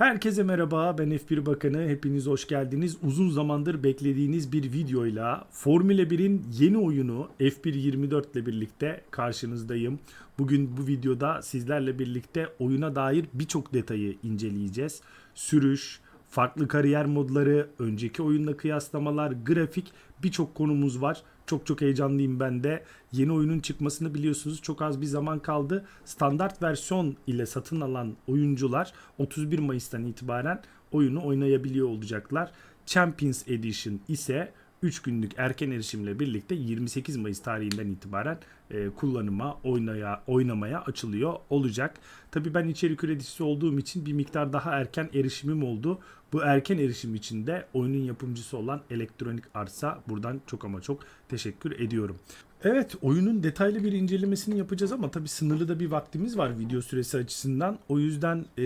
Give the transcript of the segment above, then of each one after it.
Herkese merhaba ben F1 Bakanı hepiniz hoş geldiniz. Uzun zamandır beklediğiniz bir videoyla Formula 1'in yeni oyunu F1 24 ile birlikte karşınızdayım. Bugün bu videoda sizlerle birlikte oyuna dair birçok detayı inceleyeceğiz. Sürüş, farklı kariyer modları, önceki oyunla kıyaslamalar, grafik birçok konumuz var. Çok çok heyecanlıyım ben de. Yeni oyunun çıkmasını biliyorsunuz çok az bir zaman kaldı. Standart versiyon ile satın alan oyuncular 31 Mayıs'tan itibaren oyunu oynayabiliyor olacaklar. Champions Edition ise 3 günlük erken erişimle birlikte 28 Mayıs tarihinden itibaren e, kullanıma, oynaya, oynamaya açılıyor olacak. Tabii ben içerik üreticisi olduğum için bir miktar daha erken erişimim oldu. Bu erken erişim için de oyunun yapımcısı olan Elektronik Arts'a buradan çok ama çok teşekkür ediyorum. Evet oyunun detaylı bir incelemesini yapacağız ama tabii sınırlı da bir vaktimiz var video süresi açısından. O yüzden e,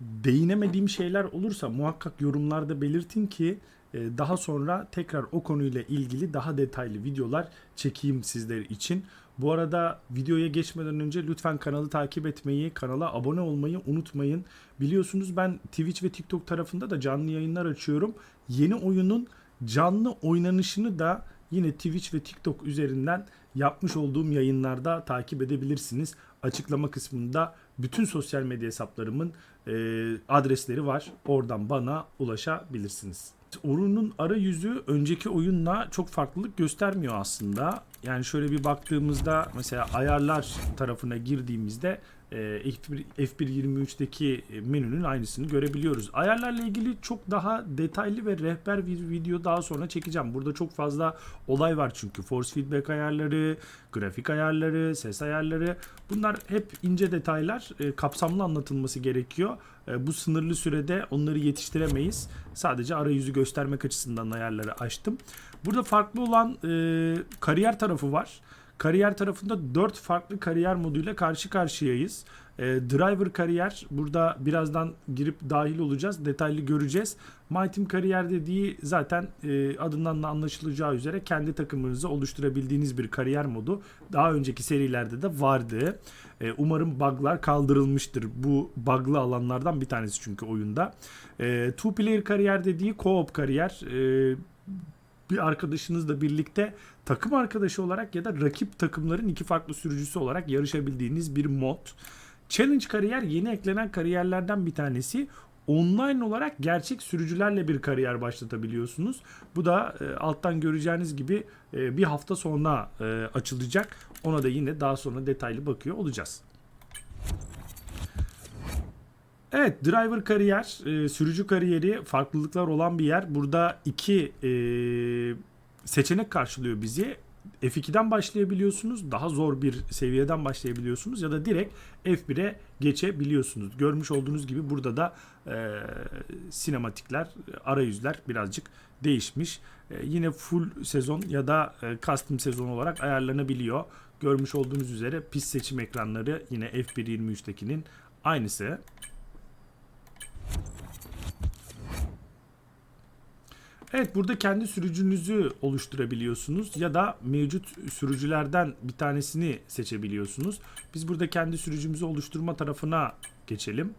değinemediğim şeyler olursa muhakkak yorumlarda belirtin ki daha sonra tekrar o konuyla ilgili daha detaylı videolar çekeyim sizler için. Bu arada videoya geçmeden önce lütfen kanalı takip etmeyi, kanala abone olmayı unutmayın. Biliyorsunuz ben Twitch ve TikTok tarafında da canlı yayınlar açıyorum. Yeni oyunun canlı oynanışını da yine Twitch ve TikTok üzerinden yapmış olduğum yayınlarda takip edebilirsiniz. Açıklama kısmında bütün sosyal medya hesaplarımın e, adresleri var. Oradan bana ulaşabilirsiniz. Oyunun arayüzü önceki oyunla çok farklılık göstermiyor aslında. Yani şöyle bir baktığımızda mesela ayarlar tarafına girdiğimizde e, F1, F1.23'teki menünün aynısını görebiliyoruz. Ayarlarla ilgili çok daha detaylı ve rehber bir video daha sonra çekeceğim. Burada çok fazla olay var çünkü. Force feedback ayarları, grafik ayarları, ses ayarları bunlar hep ince detaylar. E, kapsamlı anlatılması gerekiyor. E, bu sınırlı sürede onları yetiştiremeyiz. Sadece arayüzü göstermek açısından ayarları açtım. Burada farklı olan e, kariyer tarafı var. Kariyer tarafında 4 farklı kariyer moduyla karşı karşıyayız. E, driver kariyer burada birazdan girip dahil olacağız. Detaylı göreceğiz. My Team kariyer dediği zaten e, adından da anlaşılacağı üzere kendi takımınızı oluşturabildiğiniz bir kariyer modu. Daha önceki serilerde de vardı. E, umarım bug'lar kaldırılmıştır. Bu bug'lı alanlardan bir tanesi çünkü oyunda. E, two player kariyer dediği co-op kariyer. E, bir arkadaşınızla birlikte takım arkadaşı olarak ya da rakip takımların iki farklı sürücüsü olarak yarışabildiğiniz bir mod. Challenge kariyer yeni eklenen kariyerlerden bir tanesi. Online olarak gerçek sürücülerle bir kariyer başlatabiliyorsunuz. Bu da e, alttan göreceğiniz gibi e, bir hafta sonra e, açılacak. Ona da yine daha sonra detaylı bakıyor olacağız. Evet driver kariyer, e, sürücü kariyeri farklılıklar olan bir yer. Burada iki e, seçenek karşılıyor bizi. F2'den başlayabiliyorsunuz. Daha zor bir seviyeden başlayabiliyorsunuz ya da direkt F1'e geçebiliyorsunuz. Görmüş olduğunuz gibi burada da e, sinematikler, arayüzler birazcık değişmiş. E, yine full sezon ya da e, custom sezon olarak ayarlanabiliyor. Görmüş olduğunuz üzere pist seçim ekranları yine F1 23'tekinin aynısı. Evet burada kendi sürücünüzü oluşturabiliyorsunuz ya da mevcut sürücülerden bir tanesini seçebiliyorsunuz. Biz burada kendi sürücümüzü oluşturma tarafına geçelim.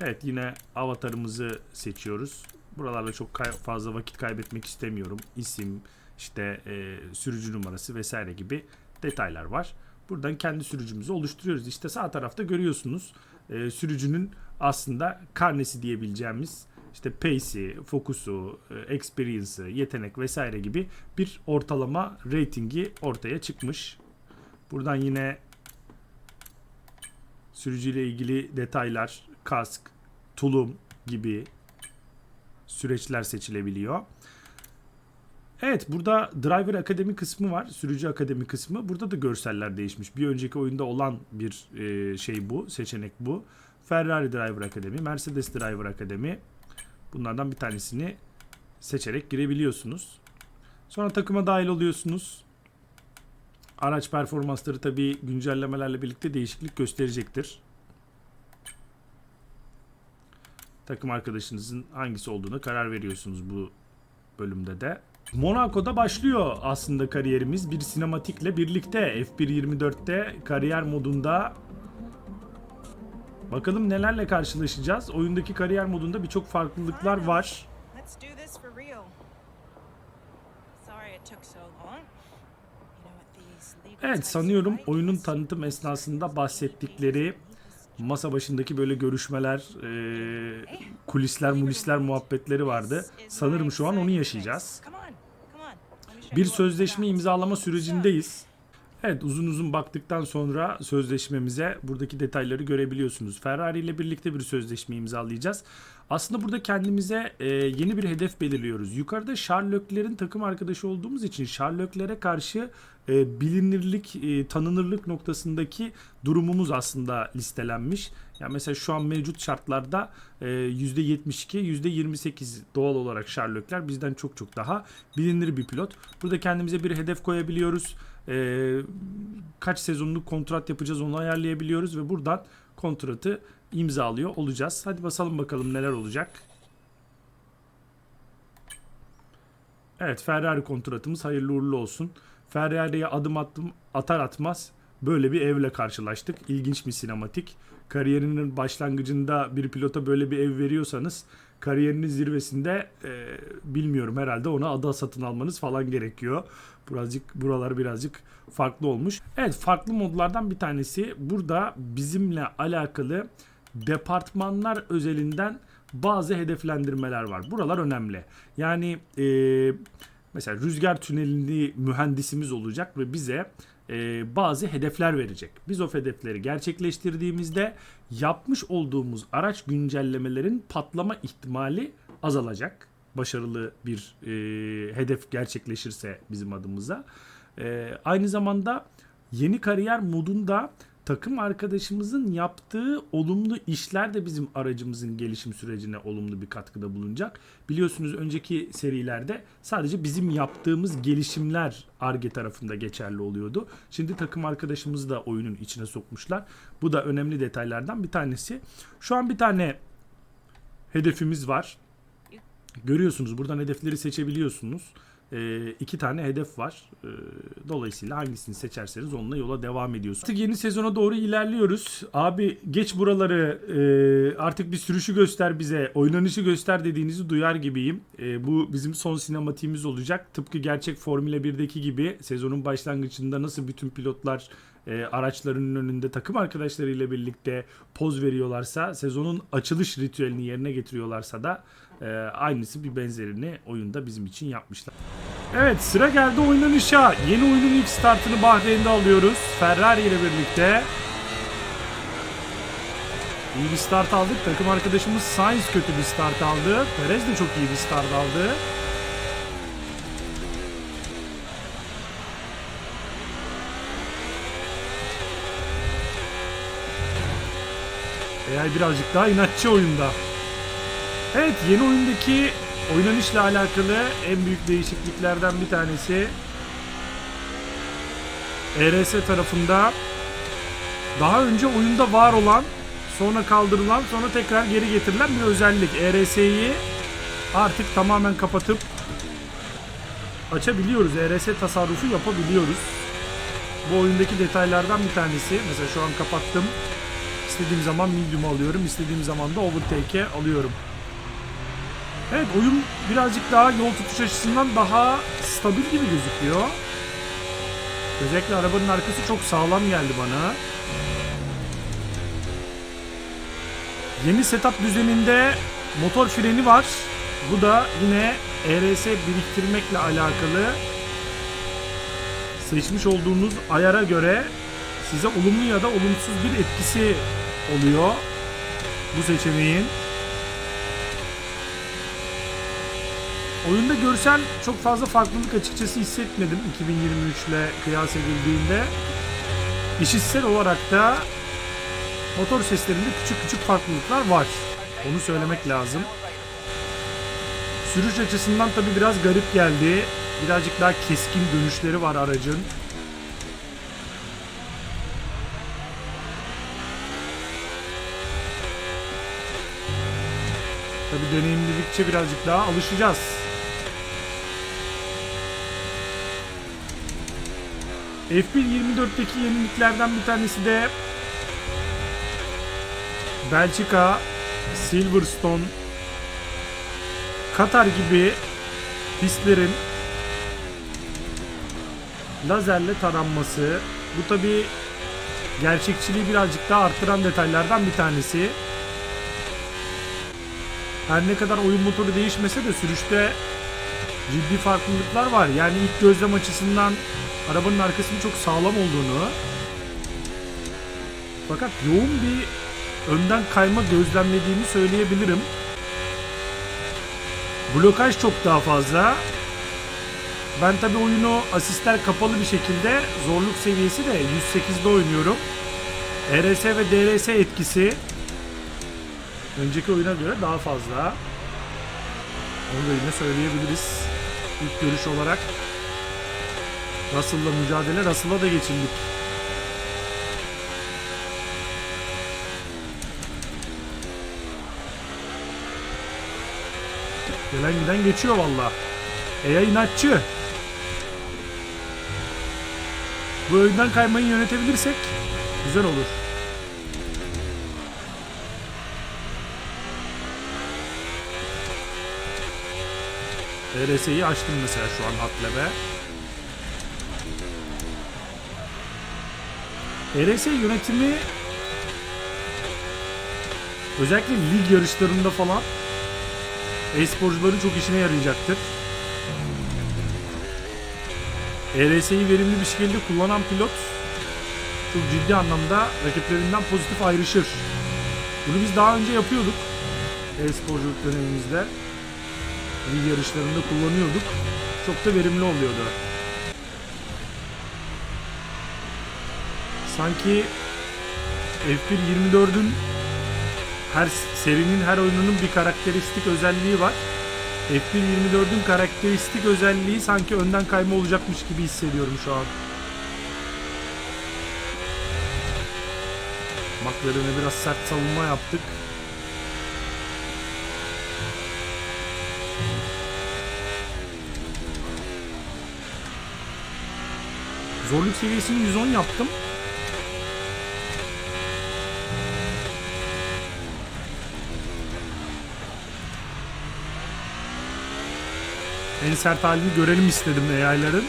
Evet yine avatarımızı seçiyoruz. Buralarda çok fazla vakit kaybetmek istemiyorum. İsim, işte e, sürücü numarası vesaire gibi detaylar var. Buradan kendi sürücümüzü oluşturuyoruz. İşte sağ tarafta görüyorsunuz e, sürücünün aslında karnesi diyebileceğimiz işte pace'i, fokusu, e, experience'ı, yetenek vesaire gibi bir ortalama ratingi ortaya çıkmış. Buradan yine sürücüyle ilgili detaylar, kask, tulum gibi süreçler seçilebiliyor. Evet burada Driver Akademi kısmı var. Sürücü Akademi kısmı. Burada da görseller değişmiş. Bir önceki oyunda olan bir e, şey bu. Seçenek bu. Ferrari Driver Akademi, Mercedes Driver Akademi. Bunlardan bir tanesini seçerek girebiliyorsunuz. Sonra takıma dahil oluyorsunuz. Araç performansları tabi güncellemelerle birlikte değişiklik gösterecektir. Takım arkadaşınızın hangisi olduğuna karar veriyorsunuz bu bölümde de. Monaco'da başlıyor aslında kariyerimiz bir sinematikle birlikte F1 24'te kariyer modunda Bakalım nelerle karşılaşacağız. Oyundaki kariyer modunda birçok farklılıklar var. Evet sanıyorum oyunun tanıtım esnasında bahsettikleri masa başındaki böyle görüşmeler, e, kulisler, mulisler muhabbetleri vardı. Sanırım şu an onu yaşayacağız. Bir sözleşme imzalama sürecindeyiz. Evet uzun uzun baktıktan sonra sözleşmemize buradaki detayları görebiliyorsunuz. Ferrari ile birlikte bir sözleşme imzalayacağız. Aslında burada kendimize e, yeni bir hedef belirliyoruz. Yukarıda Sherlock'lerin takım arkadaşı olduğumuz için Sherlock'lere karşı e, bilinirlik, e, tanınırlık noktasındaki durumumuz aslında listelenmiş. Yani mesela şu an mevcut şartlarda e, %72, %28 doğal olarak Sherlock'ler bizden çok çok daha bilinir bir pilot. Burada kendimize bir hedef koyabiliyoruz. E, kaç sezonluk kontrat yapacağız onu ayarlayabiliyoruz ve buradan kontratı imzalıyor olacağız. Hadi basalım bakalım neler olacak. Evet Ferrari kontratımız hayırlı uğurlu olsun. Ferrari'ye adım attım atar atmaz böyle bir evle karşılaştık. İlginç bir sinematik. Kariyerinin başlangıcında bir pilota böyle bir ev veriyorsanız kariyerinin zirvesinde e, bilmiyorum herhalde ona ada satın almanız falan gerekiyor. Birazcık buralar birazcık farklı olmuş. Evet farklı modlardan bir tanesi burada bizimle alakalı departmanlar özelinden bazı hedeflendirmeler var. Buralar önemli. Yani e, mesela rüzgar tünelini mühendisimiz olacak ve bize e, bazı hedefler verecek. Biz o hedefleri gerçekleştirdiğimizde yapmış olduğumuz araç güncellemelerin patlama ihtimali azalacak. Başarılı bir e, hedef gerçekleşirse bizim adımıza. E, aynı zamanda yeni kariyer modunda takım arkadaşımızın yaptığı olumlu işler de bizim aracımızın gelişim sürecine olumlu bir katkıda bulunacak. Biliyorsunuz önceki serilerde sadece bizim yaptığımız gelişimler ARGE tarafında geçerli oluyordu. Şimdi takım arkadaşımızı da oyunun içine sokmuşlar. Bu da önemli detaylardan bir tanesi. Şu an bir tane hedefimiz var. Görüyorsunuz buradan hedefleri seçebiliyorsunuz. Ee, iki tane hedef var. Ee, dolayısıyla hangisini seçerseniz onunla yola devam ediyorsunuz. Artık yeni sezona doğru ilerliyoruz. Abi geç buraları e, artık bir sürüşü göster bize, oynanışı göster dediğinizi duyar gibiyim. E, bu bizim son sinematiğimiz olacak. Tıpkı gerçek Formula 1'deki gibi sezonun başlangıcında nasıl bütün pilotlar e, araçlarının önünde takım arkadaşlarıyla birlikte poz veriyorlarsa, sezonun açılış ritüelini yerine getiriyorlarsa da e, aynısı bir benzerini oyunda bizim için yapmışlar. Evet sıra geldi oynanışa. Yeni oyunun ilk startını Bahreyn'de alıyoruz. Ferrari ile birlikte. İyi bir start aldık. Takım arkadaşımız Sainz kötü bir start aldı. Perez de çok iyi bir start aldı. AI birazcık daha inatçı oyunda. Evet yeni oyundaki oynanışla alakalı en büyük değişikliklerden bir tanesi ERS tarafında daha önce oyunda var olan sonra kaldırılan sonra tekrar geri getirilen bir özellik. ERS'yi artık tamamen kapatıp açabiliyoruz. ERS tasarrufu yapabiliyoruz. Bu oyundaki detaylardan bir tanesi. Mesela şu an kapattım. İstediğim zaman medium alıyorum. istediğim zaman da overtake'e alıyorum. Evet oyun birazcık daha yol tutuş açısından daha stabil gibi gözüküyor. Özellikle arabanın arkası çok sağlam geldi bana. Yeni setup düzeninde motor freni var. Bu da yine ERS biriktirmekle alakalı seçmiş olduğunuz ayara göre size olumlu ya da olumsuz bir etkisi oluyor bu seçeneğin. Oyunda görsel çok fazla farklılık açıkçası hissetmedim 2023 ile kıyas edildiğinde. İşitsel olarak da motor seslerinde küçük küçük farklılıklar var. Onu söylemek lazım. Sürüş açısından tabi biraz garip geldi. Birazcık daha keskin dönüşleri var aracın. Tabi deneyimledikçe birazcık daha alışacağız. F1 24'teki yeniliklerden bir tanesi de Belçika, Silverstone, Katar gibi pistlerin lazerle taranması. Bu tabi gerçekçiliği birazcık daha arttıran detaylardan bir tanesi. Her ne kadar oyun motoru değişmese de sürüşte ciddi farklılıklar var. Yani ilk gözlem açısından arabanın arkasının çok sağlam olduğunu fakat yoğun bir önden kayma gözlemlediğimi söyleyebilirim. Blokaj çok daha fazla. Ben tabi oyunu asistler kapalı bir şekilde zorluk seviyesi de 108'de oynuyorum. RS ve DRS etkisi önceki oyuna göre daha fazla. Onu da yine söyleyebiliriz. İlk görüş olarak Russell'la mücadele Russell'a da geçildik. Gelen giden geçiyor valla. Eya inatçı. Bu önden kaymayı yönetebilirsek güzel olur. RS'yi açtım mesela şu an Hatlebe. RS yönetimi özellikle lig yarışlarında falan e-sporcuların çok işine yarayacaktır. ERS'yi verimli bir şekilde kullanan pilot çok ciddi anlamda rakiplerinden pozitif ayrışır. Bunu biz daha önce yapıyorduk. E-sporculuk dönemimizde. Lig yarışlarında kullanıyorduk. Çok da verimli oluyordu. Sanki F1 24'ün her serinin her oyununun bir karakteristik özelliği var. F1 24'ün karakteristik özelliği sanki önden kayma olacakmış gibi hissediyorum şu an. McLaren'e biraz sert savunma yaptık. Zorluk seviyesini 110 yaptım. En sert halini görelim istedim AI'ların.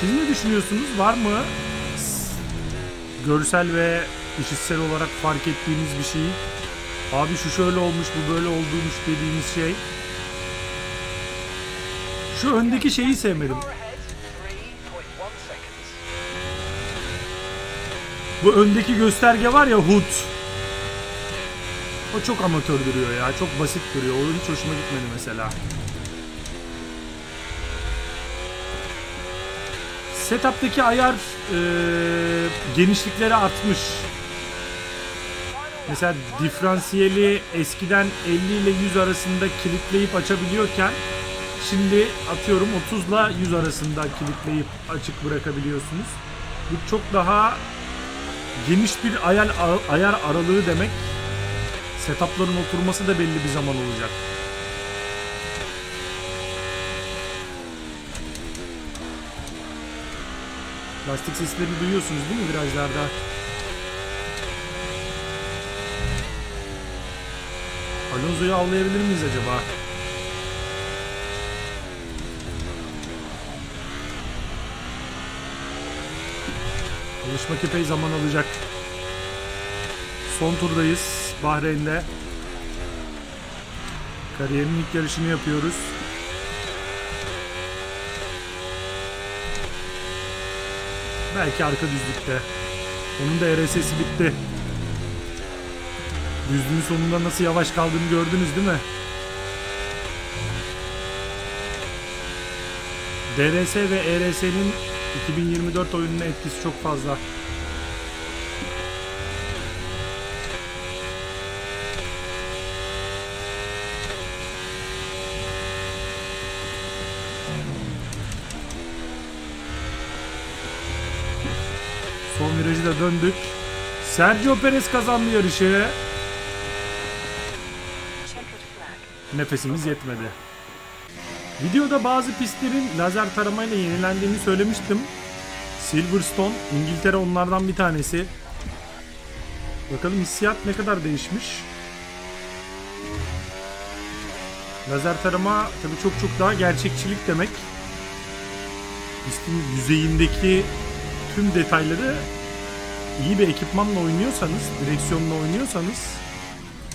Siz ne düşünüyorsunuz? Var mı görsel ve işitsel olarak fark ettiğiniz bir şey? Abi şu şöyle olmuş, bu böyle olmuş dediğiniz şey. Şu öndeki şeyi sevmedim. Car ahead, 3.1 seconds. Bu öndeki gösterge var ya HUD. O çok amatör duruyor ya. Çok basit duruyor. O hiç hoşuma gitmedi mesela. Setup'taki ayar eee, genişlikleri artmış. Mesela diferansiyeli eskiden 50 ile 100 arasında kilitleyip açabiliyorken şimdi atıyorum 30 ile 100 arasında kilitleyip açık bırakabiliyorsunuz. Bu çok daha geniş bir ayar, ayar aralığı demek. Setupların oturması da belli bir zaman olacak. Lastik seslerini duyuyorsunuz değil mi virajlarda? Alonso'yu avlayabilir miyiz acaba? Alışmak epey zaman alacak. Son turdayız Bahreyn'de. Kariyerin ilk yarışını yapıyoruz. Belki arka düzlükte. Onun da RSS'i bitti. Düzlüğün sonunda nasıl yavaş kaldığını gördünüz değil mi? DRS ve ERS'nin 2024 oyununa etkisi çok fazla. Son virajı da döndük. Sergio Perez kazandı yarışı. Nefesimiz yetmedi. Videoda bazı pistlerin lazer taramayla yenilendiğini söylemiştim. Silverstone, İngiltere onlardan bir tanesi. Bakalım hissiyat ne kadar değişmiş. Lazer tarama tabii çok çok daha gerçekçilik demek. Pistin yüzeyindeki tüm detayları iyi bir ekipmanla oynuyorsanız, direksiyonla oynuyorsanız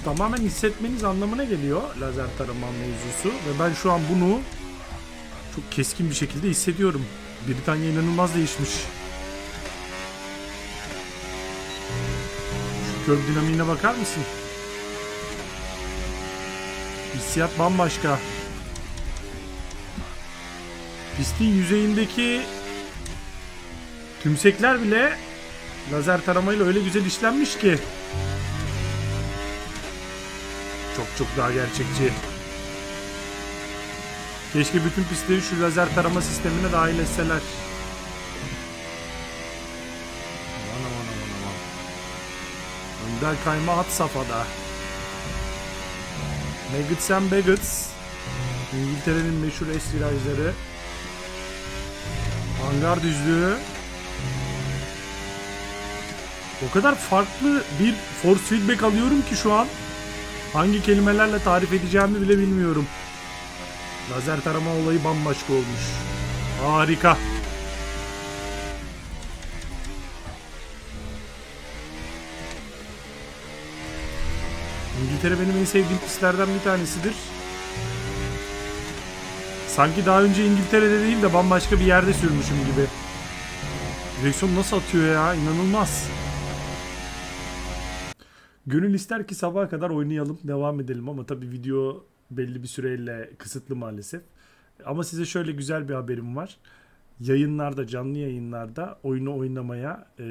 tamamen hissetmeniz anlamına geliyor lazer tarama mevzusu ve ben şu an bunu çok keskin bir şekilde hissediyorum. Britanya inanılmaz değişmiş. Şu kör dinamiğine bakar mısın? Hissiyat bambaşka. Pistin yüzeyindeki tümsekler bile lazer taramayla öyle güzel işlenmiş ki. Çok çok daha gerçekçi. Keşke bütün pistleri şu lazer tarama sistemine dahil etseler. Aman aman aman aman. Önder kayma at safhada. Nuggets and Baggots. İngiltere'nin meşhur es virajları. Hangar düzlüğü. O kadar farklı bir force feedback alıyorum ki şu an. Hangi kelimelerle tarif edeceğimi bile bilmiyorum. Lazer tarama olayı bambaşka olmuş. Harika. İngiltere benim en sevdiğim pistlerden bir tanesidir. Sanki daha önce İngiltere'de değil de bambaşka bir yerde sürmüşüm gibi. Direksiyon nasıl atıyor ya? İnanılmaz. Gönül ister ki sabaha kadar oynayalım, devam edelim ama tabii video belli bir süreyle kısıtlı maalesef. Ama size şöyle güzel bir haberim var. Yayınlarda, canlı yayınlarda oyunu oynamaya, e,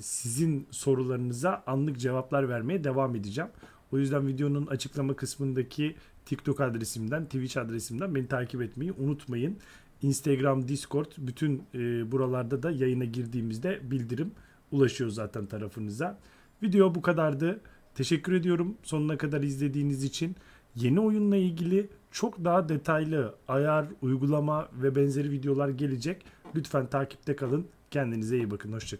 sizin sorularınıza anlık cevaplar vermeye devam edeceğim. O yüzden videonun açıklama kısmındaki TikTok adresimden, Twitch adresimden beni takip etmeyi unutmayın. Instagram, Discord, bütün e, buralarda da yayına girdiğimizde bildirim ulaşıyor zaten tarafınıza. Video bu kadardı. Teşekkür ediyorum sonuna kadar izlediğiniz için. Yeni oyunla ilgili çok daha detaylı ayar, uygulama ve benzeri videolar gelecek. Lütfen takipte kalın. Kendinize iyi bakın. Hoşçakalın.